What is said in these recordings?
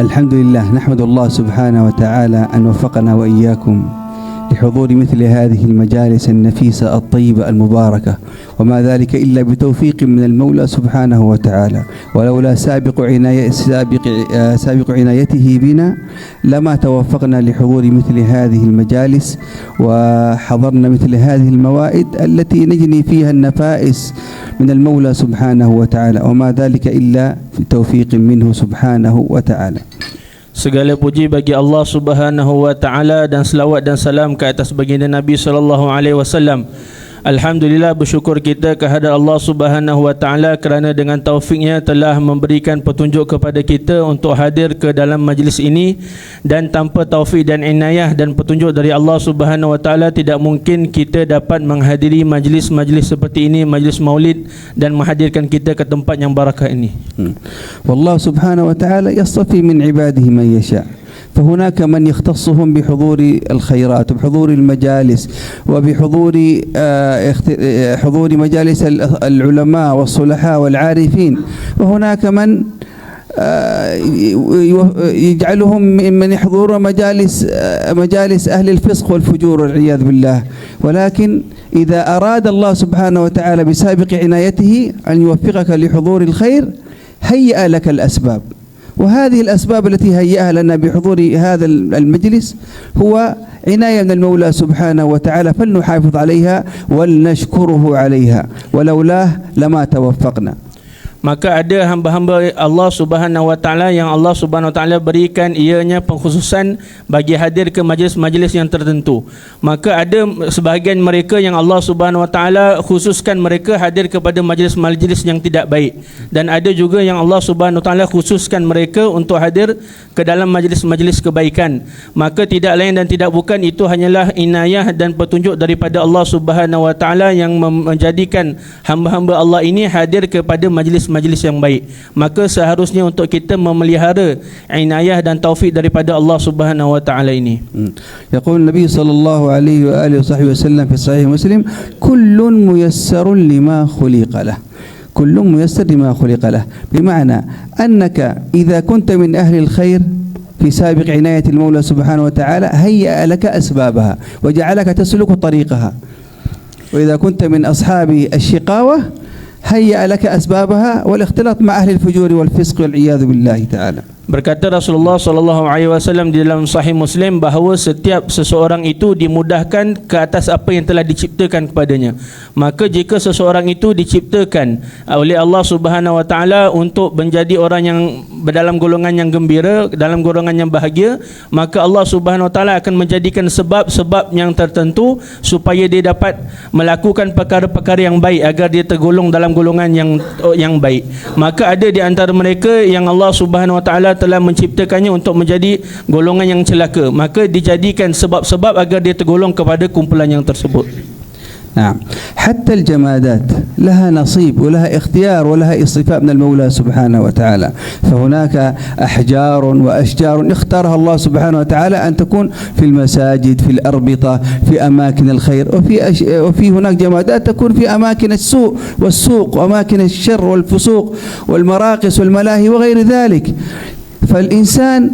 الحمد لله نحمد الله سبحانه وتعالى أن وفقنا وإياكم. لحضور مثل هذه المجالس النفيسة الطيبة المباركة وما ذلك إلا بتوفيق من المولى سبحانه وتعالى. ولولا سابق عناية سابق آه، سابق عنايته بنا لما توفقنا لحضور مثل هذه المجالس وحضرنا مثل هذه الموائد التي نجني فيها النفائس من المولى سبحانه وتعالى وما ذلك إلا بتوفيق منه سبحانه وتعالى. Segala puji bagi Allah Subhanahu wa taala dan selawat dan salam ke atas baginda Nabi sallallahu alaihi wasallam. Alhamdulillah bersyukur kita kehadar Allah Subhanahu Wa Taala kerana dengan taufiknya telah memberikan petunjuk kepada kita untuk hadir ke dalam majlis ini dan tanpa taufik dan inayah dan petunjuk dari Allah Subhanahu Wa Taala tidak mungkin kita dapat menghadiri majlis-majlis seperti ini majlis maulid dan menghadirkan kita ke tempat yang barakah ini. Hmm. Wallahu Subhanahu Wa Taala yastafi min ibadihi man yasha'. فهناك من يختصهم بحضور الخيرات وبحضور المجالس وبحضور آه، آه، حضور مجالس ال- العلماء والصلحاء والعارفين. وهناك من آه، يجعلهم من يحضرون مجالس مجالس أهل الفسق والفجور والعياذ بالله. ولكن إذا أراد الله سبحانه وتعالى بسابق عنايته أن يوفقك لحضور الخير هيأ لك الأسباب. وهذه الأسباب التي هيأها لنا بحضور هذا المجلس هو عناية من المولى سبحانه وتعالى فلنحافظ عليها ولنشكره عليها ولولاه لما توفقنا. Maka ada hamba-hamba Allah Subhanahu Wa Taala yang Allah Subhanahu Wa Taala berikan ianya pengkhususan bagi hadir ke majlis-majlis yang tertentu. Maka ada sebahagian mereka yang Allah Subhanahu Wa Taala khususkan mereka hadir kepada majlis-majlis yang tidak baik dan ada juga yang Allah Subhanahu Wa Taala khususkan mereka untuk hadir ke dalam majlis-majlis kebaikan. Maka tidak lain dan tidak bukan itu hanyalah inayah dan petunjuk daripada Allah Subhanahu Wa Taala yang menjadikan hamba-hamba Allah ini hadir kepada majlis-majlis yang baik. Maka seharusnya untuk kita memelihara inayah dan taufik daripada Allah Subhanahu Wa Taala ini. يقول النبي صلى الله عليه وآله وصحبه وسلم في صحيح مسلم كل ميسر لما خلق له كل ميسر لما خلق له بمعنى أنك إذا كنت من أهل الخير في سابق عناية المولى سبحانه وتعالى هيأ لك أسبابها وجعلك تسلك طريقها وإذا كنت من أصحاب الشقاوة هيأ لك أسبابها والاختلاط مع أهل الفجور والفسق والعياذ بالله تعالى Berkata Rasulullah sallallahu alaihi wasallam di dalam sahih Muslim bahawa setiap seseorang itu dimudahkan ke atas apa yang telah diciptakan kepadanya. Maka jika seseorang itu diciptakan oleh Allah Subhanahu wa taala untuk menjadi orang yang berdalam golongan yang gembira, dalam golongan yang bahagia, maka Allah Subhanahu wa taala akan menjadikan sebab-sebab yang tertentu supaya dia dapat melakukan perkara-perkara yang baik agar dia tergolong dalam golongan yang yang baik. Maka ada di antara mereka yang Allah Subhanahu wa taala telah menciptakannya untuk menjadi golongan yang celaka. Maka dijadikan sebab-sebab agar dia tergolong kepada kumpulan yang tersebut. نعم. حتى الجمادات لها نصيب ولها اختيار ولها اصطفاء من المولى سبحانه وتعالى. فهناك أحجار وأشجار اختارها الله سبحانه وتعالى أن تكون في المساجد في الأربطة في أماكن الخير. وفي, أش... وفي هناك جمادات تكون في أماكن السوء والسوق وأماكن الشر والفسوق والمراقص والملاهي وغير ذلك. فالإنسان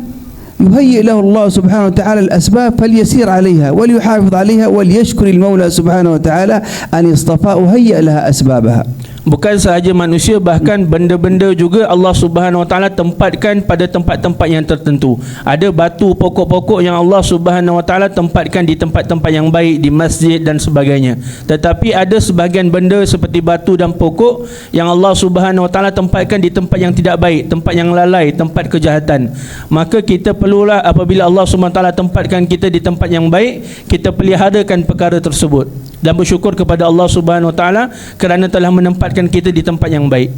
يهيئ له الله سبحانه وتعالى الأسباب فليسير عليها وليحافظ عليها وليشكر المولى سبحانه وتعالى أن اصطفى وهيئ لها أسبابها. Bukan sahaja manusia bahkan benda-benda juga Allah Subhanahu Wa Taala tempatkan pada tempat-tempat yang tertentu. Ada batu pokok-pokok yang Allah Subhanahu Wa Taala tempatkan di tempat-tempat yang baik di masjid dan sebagainya. Tetapi ada sebahagian benda seperti batu dan pokok yang Allah Subhanahu Wa Taala tempatkan di tempat yang tidak baik, tempat yang lalai, tempat kejahatan. Maka kita perlulah apabila Allah Subhanahu Wa Taala tempatkan kita di tempat yang baik, kita peliharakan perkara tersebut dan bersyukur kepada Allah Subhanahu Wa Taala kerana telah menempatkan kita di tempat yang baik.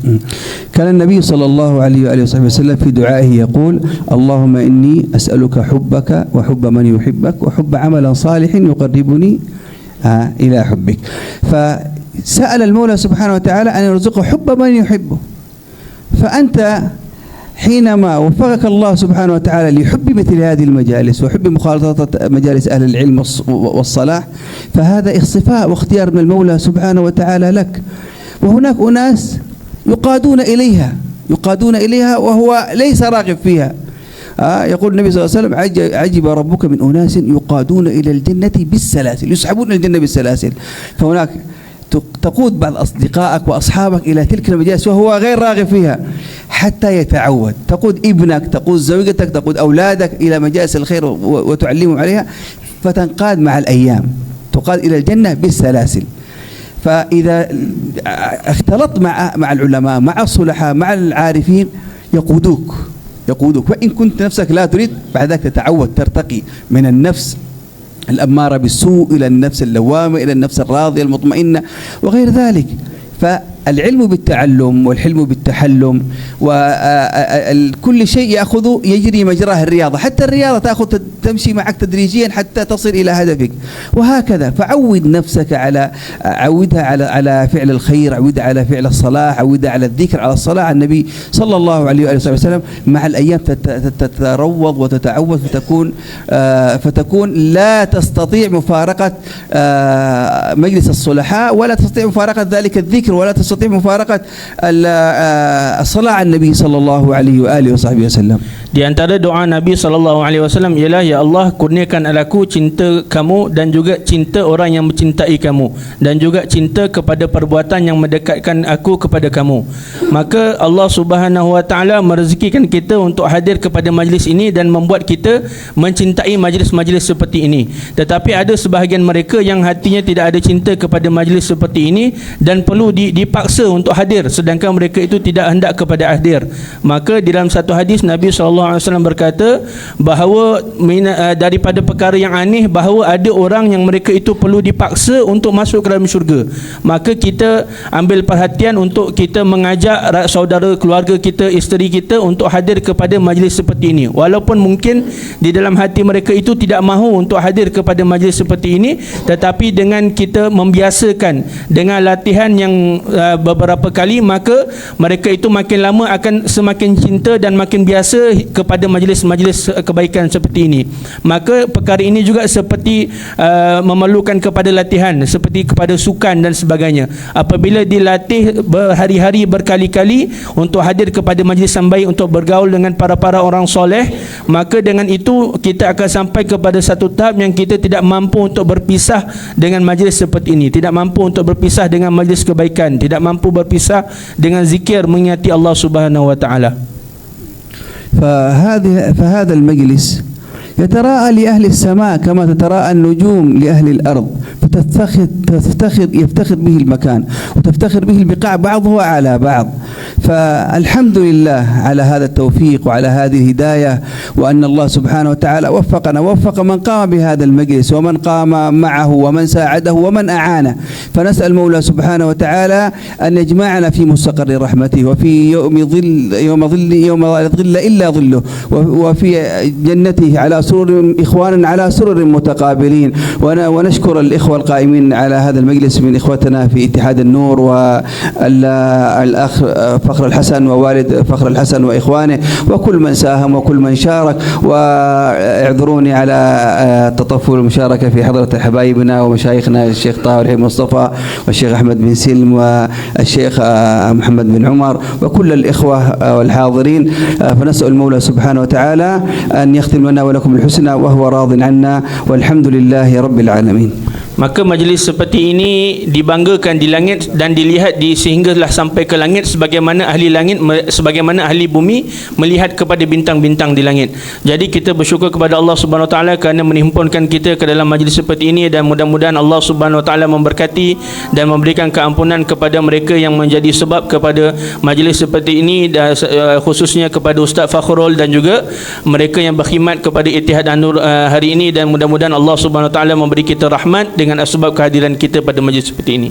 كان النبي صلى الله عليه وآله وصحبه وسلم في دعائه يقول اللهم إني أسألك حبك وحب من يحبك وحب عملا صالح يقربني آه، إلى حبك فسأل المولى سبحانه وتعالى أن يرزقه حب من يحبه فأنت حينما وفقك الله سبحانه وتعالى لحب مثل هذه المجالس وحب مخالطة مجالس أهل العلم والص- والصلاح فهذا اصطفاء واختيار من المولى سبحانه وتعالى لك. وهناك أناس يقادون إليها يقادون إليها وهو ليس راغب فيها. آه يقول النبي صلى الله عليه وسلم عجب, ربك من أناس يقادون إلى الجنة بالسلاسل يسحبون الجنة بالسلاسل. فهناك تقود بعض أصدقائك وأصحابك إلى تلك المجالس وهو غير راغب فيها. حتى يتعود. تقود ابنك تقود زوجتك تقود أولادك إلى مجالس الخير وتعلمهم عليها فتنقاد مع الأيام. تقاد إلى الجنة بالسلاسل. فإذا اختلطت مع مع العلماء مع الصلحاء مع العارفين يقودوك. يقودك وإن كنت نفسك لا تريد بعد ذلك تتعود ترتقي من النفس الأمارة بالسوء إلى النفس اللوامة إلى النفس الراضية المطمئنة وغير ذلك. فالعلم بالتعلم والحلم بالتحلم وكل شيء يأخذ يجري مجراه الرياضة. حتى الرياضة تأخذ تمشي معك تدريجيا حتى تصل إلى هدفك. وهكذا. فعود نفسك على عودها على على فعل الخير عودها على فعل الصلاح عودها على الذكر على الصلاة على النبي صلى الله عليه وآله وسلم مع الأيام تتروض وتتعود فتكون فتكون لا تستطيع مفارقة مجلس الصلحاء ولا تستطيع مفارقة ذلك الذكر ولا تستطيع مفارقة الصلاة على النبي صلى الله عليه وآله وصحبه وسلم Di antara doa Nabi sallallahu alaihi wasallam ialah ya Allah kurniakan aku cinta kamu dan juga cinta orang yang mencintai kamu dan juga cinta kepada perbuatan yang mendekatkan aku kepada kamu. Maka Allah Subhanahu wa taala merezekikan kita untuk hadir kepada majlis ini dan membuat kita mencintai majlis-majlis seperti ini. Tetapi ada sebahagian mereka yang hatinya tidak ada cinta kepada majlis seperti ini dan perlu dipaksa untuk hadir sedangkan mereka itu tidak hendak kepada hadir. Maka di dalam satu hadis Nabi SAW berkata bahawa uh, daripada perkara yang aneh bahawa ada orang yang mereka itu perlu dipaksa untuk masuk ke dalam syurga maka kita ambil perhatian untuk kita mengajak saudara keluarga kita isteri kita untuk hadir kepada majlis seperti ini walaupun mungkin di dalam hati mereka itu tidak mahu untuk hadir kepada majlis seperti ini tetapi dengan kita membiasakan dengan latihan yang uh, beberapa kali maka mereka itu makin lama akan semakin cinta dan makin biasa kepada majlis-majlis kebaikan seperti ini. Maka perkara ini juga seperti uh, memerlukan kepada latihan seperti kepada sukan dan sebagainya. Apabila dilatih berhari-hari berkali-kali untuk hadir kepada majlis yang baik untuk bergaul dengan para-para orang soleh maka dengan itu kita akan sampai kepada satu tahap yang kita tidak mampu untuk berpisah dengan majlis seperti ini tidak mampu untuk berpisah dengan majlis kebaikan tidak mampu berpisah dengan zikir mengingati Allah Subhanahu wa taala فهذه فهذا المجلس يتراءى لأهل السماء كما تتراءى النجوم لأهل الأرض فتفتخر تفتخر يفتخر به المكان وتفتخر به البقاع بعضها على بعض فالحمد لله على هذا التوفيق وعلى هذه الهداية وأن الله سبحانه وتعالى وفقنا وفق من قام بهذا المجلس ومن قام معه ومن ساعده ومن أعانه. فنسأل المولى سبحانه وتعالى أن يجمعنا في مستقر رحمته وفي يوم ظل يوم ظل يوم ظل إلا ظله وفي جنته على سرر إخوانا على سرر متقابلين. ونشكر الإخوة القائمين على هذا المجلس من إخوتنا في اتحاد النور والأخ فخر الحسن ووالد فخر الحسن وإخوانه وكل من ساهم وكل من شارك. واعذروني على التطفل والمشاركة في حضرة حبايبنا ومشايخنا الشيخ طاهر مصطفى والشيخ أحمد بن سلم والشيخ محمد بن عمر وكل الإخوة والحاضرين. فنسأل المولى سبحانه وتعالى أن يختم لنا ولكم الحسنى وهو راض عنا والحمد لله رب العالمين. Maka majlis seperti ini dibanggakan di langit dan dilihat di sehinggalah sampai ke langit sebagaimana ahli langit sebagaimana ahli bumi melihat kepada bintang-bintang di langit. Jadi kita bersyukur kepada Allah Subhanahu taala kerana menghimpunkan kita ke dalam majlis seperti ini dan mudah-mudahan Allah Subhanahu taala memberkati dan memberikan keampunan kepada mereka yang menjadi sebab kepada majlis seperti ini dan eh, khususnya kepada Ustaz Fakhrul dan juga mereka yang berkhidmat kepada Ittihad An-Nur eh, hari ini dan mudah-mudahan Allah Subhanahu taala memberi kita rahmat dengan sebab kehadiran kita pada majlis seperti ini.